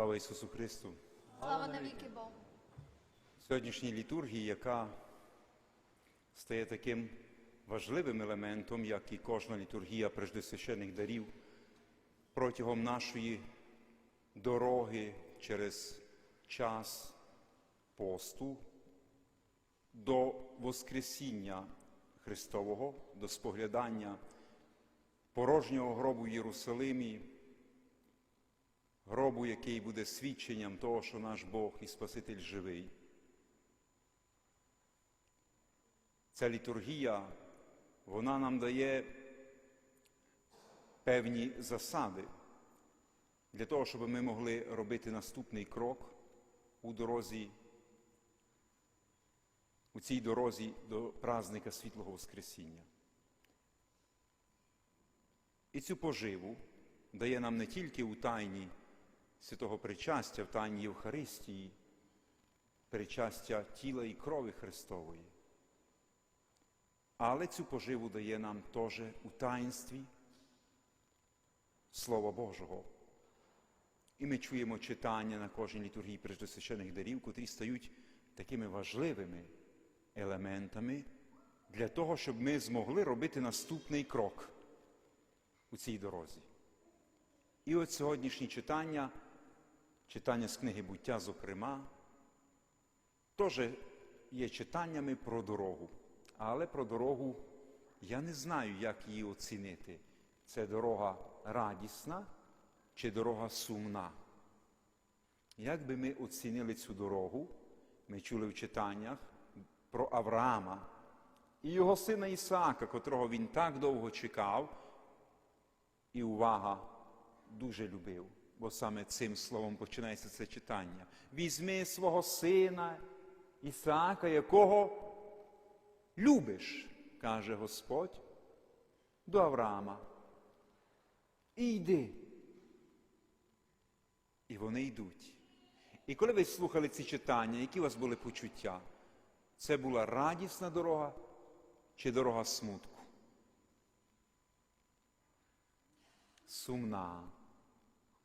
Слава Ісусу Христу! Слава навіки Богу. Сьогоднішній літургії, яка стає таким важливим елементом, як і кожна літургія преждесвящених дарів, протягом нашої дороги через час посту до Воскресіння Христового, до споглядання порожнього гробу в Єрусалимі, гробу, який буде свідченням того, що наш Бог і Спаситель живий. Ця літургія, вона нам дає певні засади для того, щоб ми могли робити наступний крок у дорозі, у цій дорозі до праздника Світлого Воскресіння. І цю поживу дає нам не тільки у тайні святого причастя, в тайні Євхаристії, причастя тіла і крові Христової, але цю поживу дає нам теж у таїнстві Слова Божого. І ми чуємо читання на кожній літургії преждосвящених дарів, котрі стають такими важливими елементами для того, щоб ми змогли робити наступний крок у цій дорозі. І от сьогоднішні читання, читання з книги буття, зокрема, теж є читаннями про дорогу. Але про дорогу я не знаю, як її оцінити. Це дорога радісна чи дорога сумна. Як би ми оцінили цю дорогу, ми чули в читаннях про Авраама і його сина Ісаака, котрого він так довго чекав, і увага дуже любив, бо саме цим словом починається це читання. Візьми свого сина Ісаака, якого любиш, каже Господь, до Авраама. І йди. І вони йдуть. І коли ви слухали ці читання, які у вас були почуття? Це була радісна дорога чи дорога смутку? Сумна.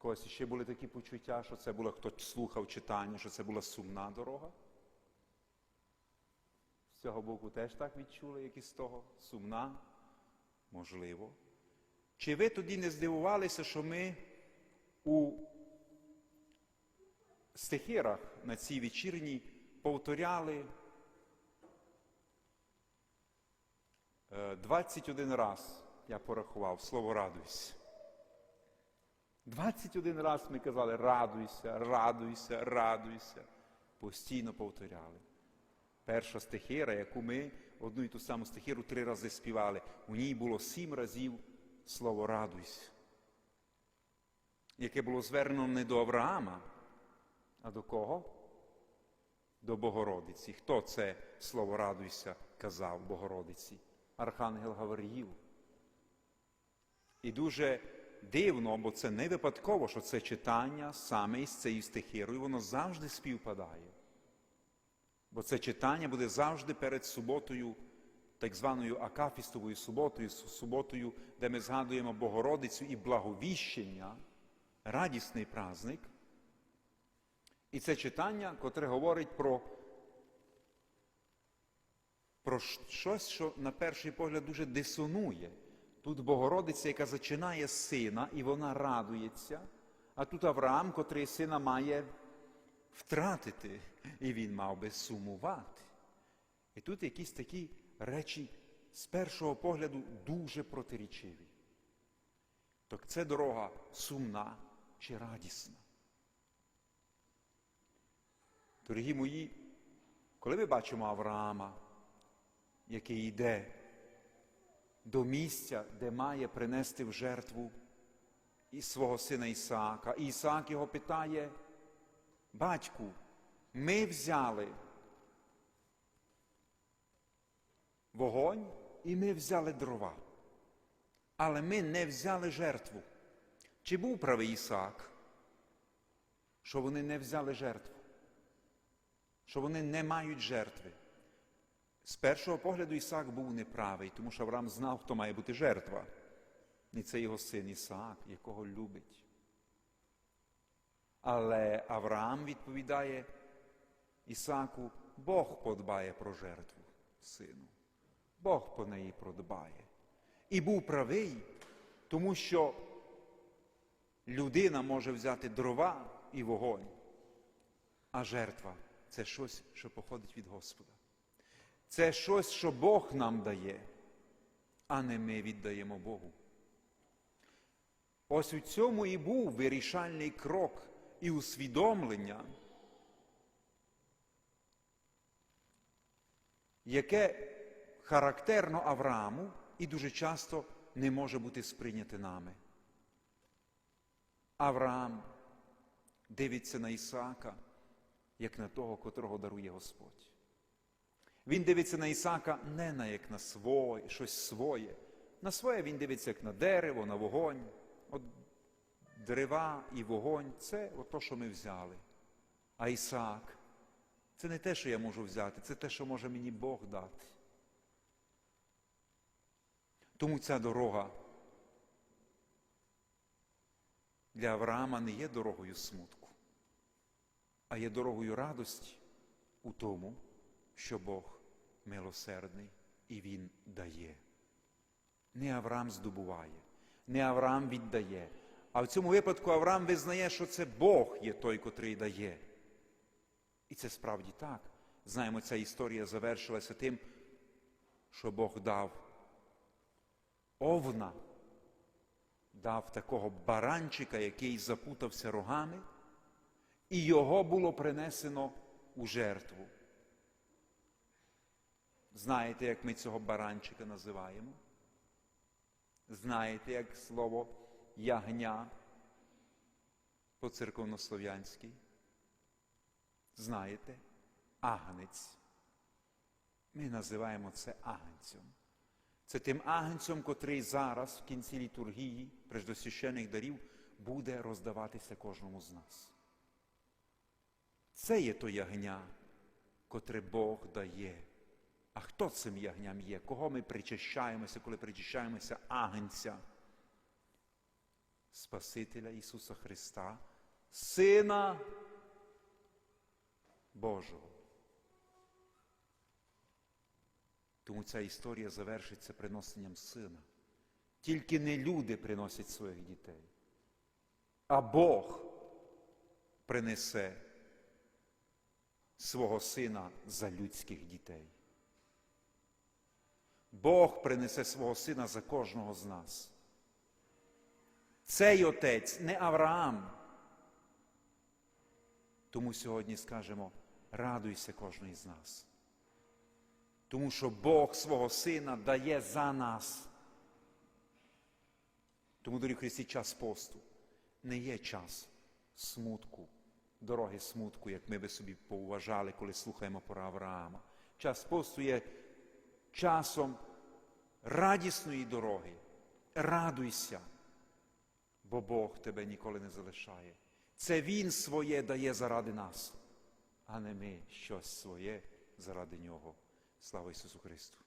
Когось ще були такі почуття, що це було, хто слухав читання, що це була сумна дорога? З цього боку теж так відчули, як і з того? Сумна? Можливо. Чи ви тоді не здивувалися, що ми у стихирах на цій вечірній повторяли е, 21 раз, я порахував, слово радуйся. 21 раз ми казали радуйся, радуйся, радуйся. Постійно повторяли. Перша стихира, яку ми одну і ту саму стихиру три рази співали, у ній було сім разів слово радуйся, яке було звернено не до Авраама, а до кого? До Богородиці. Хто це слово радуйся казав Богородиці? Архангел Гавриїл. І дуже дивно, бо це не випадково, що це читання саме із цією стихирою, воно завжди співпадає. Бо це читання буде завжди перед суботою, так званою Акафістовою суботою, суботою, де ми згадуємо Богородицю і благовіщення, радісний праздник. І це читання, котре говорить про, про щось, що на перший погляд дуже дисонує. Тут Богородиця, яка зачинає сина, і вона радується, а тут Авраам, котрий сина має втратити, і він мав би сумувати. І тут якісь такі речі з першого погляду дуже протирічиві. Так це дорога сумна чи радісна. Дорогі мої, коли ми бачимо Авраама, який йде до місця, де має принести в жертву і свого сина Ісаака, і Ісаак його питає, батьку, ми взяли вогонь і ми взяли дрова, але ми не взяли жертву. Чи був правий Ісаак, що вони не взяли жертву? Що вони не мають жертви? З першого погляду Ісаак був неправий, тому що Авраам знав, хто має бути жертва. І це його син Ісаак, якого любить. Але Авраам відповідає Ісаку, Бог подбає про жертву сину. Бог по неї продбає. І був правий, тому що людина може взяти дрова і вогонь, а жертва це щось, що походить від Господа. Це щось, що Бог нам дає, а не ми віддаємо Богу. Ось у цьому і був вирішальний крок і усвідомлення, яке характерно Аврааму і дуже часто не може бути сприйняте нами. Авраам дивиться на Ісаака, як на того, котрого дарує Господь. Він дивиться на Ісаака не на як на своє, щось своє. На своє він дивиться як на дерево, на вогонь. От дерева і вогонь це ото, що ми взяли. А Ісаак це не те, що я можу взяти, це те, що може мені Бог дати. Тому ця дорога для Авраама не є дорогою смутку, а є дорогою радості у тому, що Бог милосердний і Він дає. Не Авраам здобуває, не Авраам віддає. А в цьому випадку Авраам визнає, що це Бог є той, котрий дає. І це справді так. Знаємо, ця історія завершилася тим, що Бог дав овна, дав такого баранчика, який запутався рогами, і його було принесено у жертву. Знаєте, як ми цього баранчика називаємо? Знаєте, як слово ягня по церковнослов'янськи? Знаєте? Агнець. Ми називаємо це агнцем. Це тим агнцем, котрий зараз в кінці літургії преждосвящених дарів буде роздаватися кожному з нас. Це є то ягня, котре Бог дає. А хто цим ягням є? Кого ми причащаємося, коли причащаємося агнця? Спасителя Ісуса Христа, Сина Божого. Тому ця історія завершиться приносенням сина. Тільки не люди приносять своїх дітей, а Бог принесе свого сина за людських дітей. Бог принесе свого сина за кожного з нас. Цей отець не Авраам. Тому сьогодні скажемо, радуйся кожний з нас. Тому що Бог свого Сина дає за нас. Тому, дорогі Христі, час посту не є час смутку, дороги смутку, як ми би собі поуважали, коли слухаємо про Авраама. Час посту є часом радісної дороги. Радуйся, бо Бог тебе ніколи не залишає. Це Він своє дає заради нас, а не ми щось своє заради Нього. Слава Ісусу Христу!